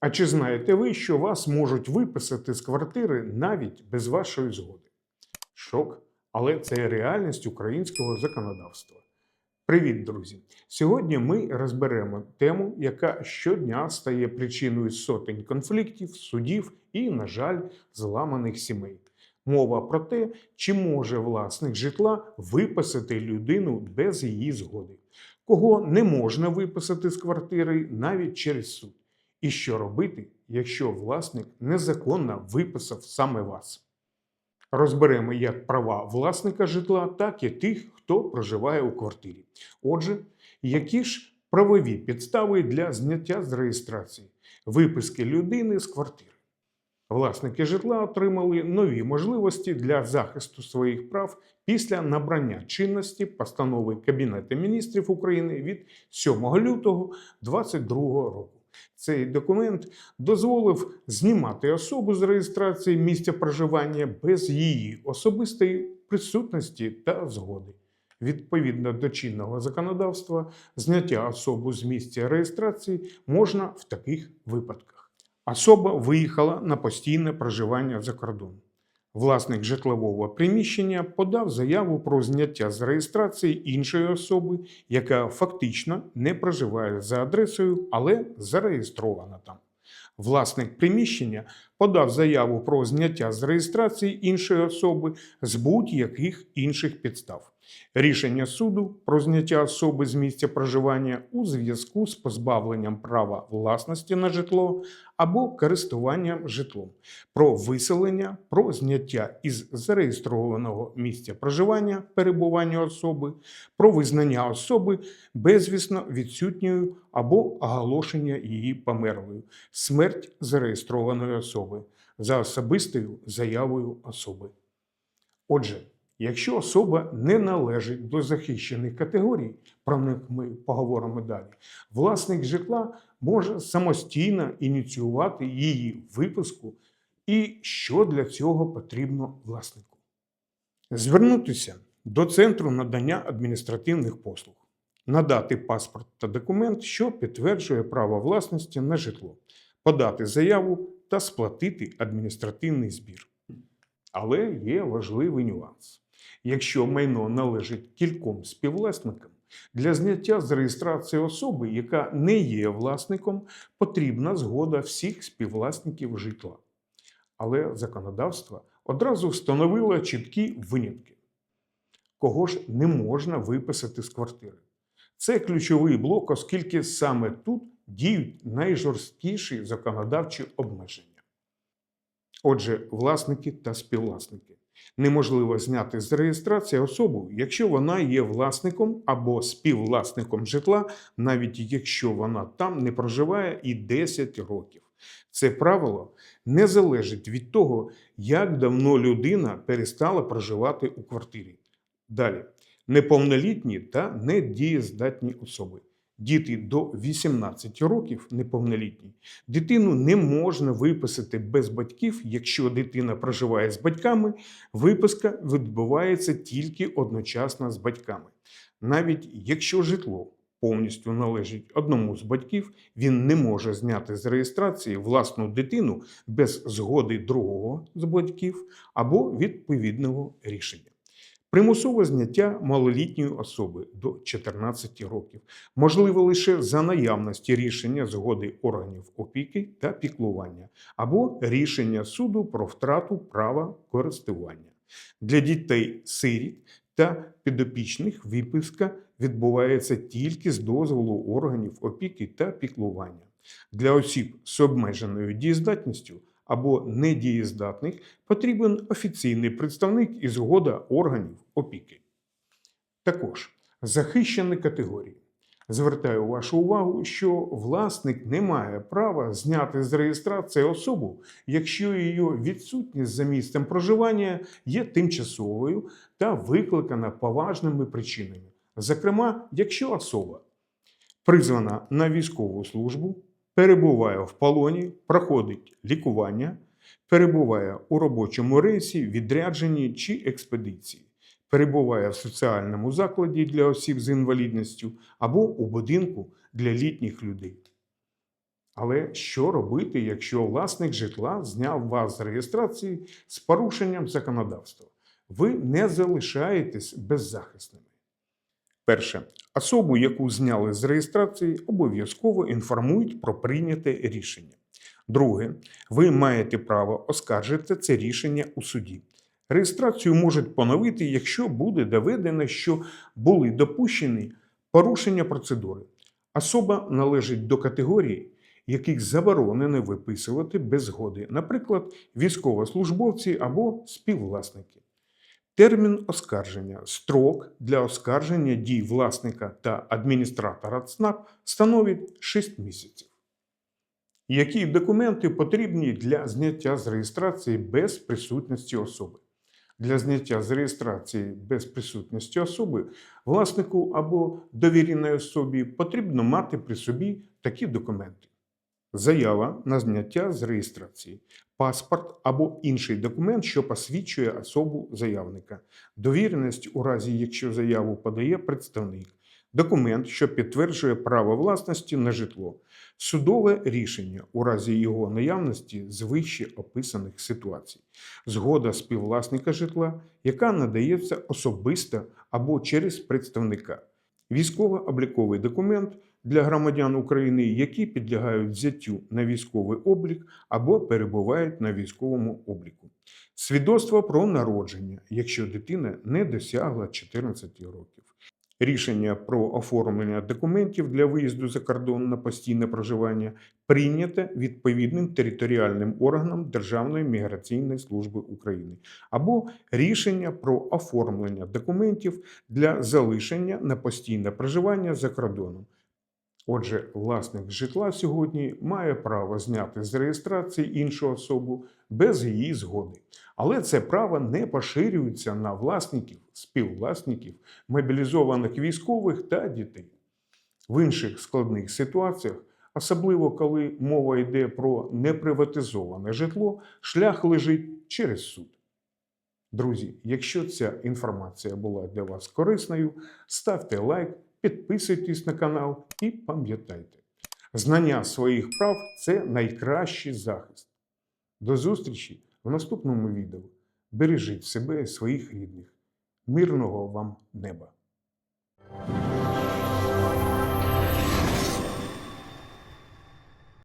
А чи знаєте ви, що вас можуть виписати з квартири навіть без вашої згоди? Шок, але це реальність українського законодавства. Привіт, друзі! Сьогодні ми розберемо тему, яка щодня стає причиною сотень конфліктів, судів і, на жаль, зламаних сімей. Мова про те, чи може власник житла виписати людину без її згоди, кого не можна виписати з квартири навіть через суд. І що робити, якщо власник незаконно виписав саме вас? Розберемо як права власника житла, так і тих, хто проживає у квартирі. Отже, які ж правові підстави для зняття з реєстрації, виписки людини з квартири? Власники житла отримали нові можливості для захисту своїх прав після набрання чинності постанови Кабінету міністрів України від 7 лютого 2022 року. Цей документ дозволив знімати особу з реєстрації місця проживання без її особистої присутності та згоди. Відповідно до чинного законодавства, зняття особи з місця реєстрації можна в таких випадках. Особа виїхала на постійне проживання за кордон. Власник житлового приміщення подав заяву про зняття з реєстрації іншої особи, яка фактично не проживає за адресою, але зареєстрована там. Власник приміщення подав заяву про зняття з реєстрації іншої особи з будь-яких інших підстав. Рішення суду про зняття особи з місця проживання у зв'язку з позбавленням права власності на житло або користуванням житлом, про виселення, про зняття із зареєстрованого місця проживання перебування особи, про визнання особи безвісно відсутньою або оголошення її померлою, смерть зареєстрованої особи за особистою заявою особи. Отже, Якщо особа не належить до захищених категорій, про них ми поговоримо далі, власник житла може самостійно ініціювати її випуску і що для цього потрібно власнику. Звернутися до центру надання адміністративних послуг, надати паспорт та документ, що підтверджує право власності на житло, подати заяву та сплатити адміністративний збір. Але є важливий нюанс. Якщо майно належить кільком співвласникам, для зняття з реєстрації особи, яка не є власником, потрібна згода всіх співвласників житла. Але законодавство одразу встановило чіткі винятки. Кого ж не можна виписати з квартири? Це ключовий блок, оскільки саме тут діють найжорсткіші законодавчі обмеження. Отже, власники та співвласники. Неможливо зняти з реєстрації особу, якщо вона є власником або співвласником житла, навіть якщо вона там не проживає і 10 років. Це правило не залежить від того, як давно людина перестала проживати у квартирі. Далі, неповнолітні та недієздатні особи. Діти до 18 років неповнолітні. Дитину не можна виписати без батьків, якщо дитина проживає з батьками, виписка відбувається тільки одночасно з батьками. Навіть якщо житло повністю належить одному з батьків, він не може зняти з реєстрації власну дитину без згоди другого з батьків або відповідного рішення. Примусове зняття малолітньої особи до 14 років можливо лише за наявності рішення згоди органів опіки та піклування або рішення суду про втрату права користування. Для дітей сиріт та підопічних виписка відбувається тільки з дозволу органів опіки та піклування. Для осіб з обмеженою дієздатністю або недієздатних потрібен офіційний представник і згода органів опіки. Також захищені категорії. Звертаю вашу увагу, що власник не має права зняти з реєстрації особу, якщо її відсутність за місцем проживання є тимчасовою та викликана поважними причинами. Зокрема, якщо особа призвана на військову службу, перебуває в полоні, проходить лікування, перебуває у робочому рейсі, відрядженні чи експедиції, перебуває в соціальному закладі для осіб з інвалідністю або у будинку для літніх людей. Але що робити, якщо власник житла зняв вас з реєстрації з порушенням законодавства? Ви не залишаєтесь беззахисними. Перше. Особу, яку зняли з реєстрації, обов'язково інформують про прийняте рішення. Друге, ви маєте право оскаржити це рішення у суді. Реєстрацію можуть поновити, якщо буде доведено, що були допущені порушення процедури. Особа належить до категорії, яких заборонено виписувати без згоди, наприклад, військовослужбовці або співвласники. Термін оскарження строк для оскарження дій власника та адміністратора ЦНАП становить 6 місяців. Які документи потрібні для зняття з реєстрації без присутності особи? Для зняття з реєстрації без присутності особи власнику або довіреній особі потрібно мати при собі такі документи: заява на зняття з реєстрації, паспорт або інший документ, що посвідчує особу заявника, довіреність у разі, якщо заяву подає представник, документ, що підтверджує право власності на житло, судове рішення у разі його наявності з вище описаних ситуацій, згода співвласника житла, яка надається особисто або через представника, військово-обліковий документ для громадян України, які підлягають взяттю на військовий облік або перебувають на військовому обліку. Свідоцтво про народження, якщо дитина не досягла 14 років. Рішення про оформлення документів для виїзду за кордон на постійне проживання прийняте відповідним територіальним органом Державної міграційної служби України або рішення про оформлення документів для залишення на постійне проживання за кордоном. Отже, власник житла сьогодні має право зняти з реєстрації іншу особу без її згоди. Але це право не поширюється на власників, співвласників, мобілізованих військових та дітей. В інших складних ситуаціях, особливо коли мова йде про неприватизоване житло, шлях лежить через суд. Друзі, якщо ця інформація була для вас корисною, ставте лайк, підписуйтесь на канал і пам'ятайте, знання своїх прав це найкращий захист. До зустрічі в наступному відео. Бережіть себе і своїх рідних. Мирного вам неба!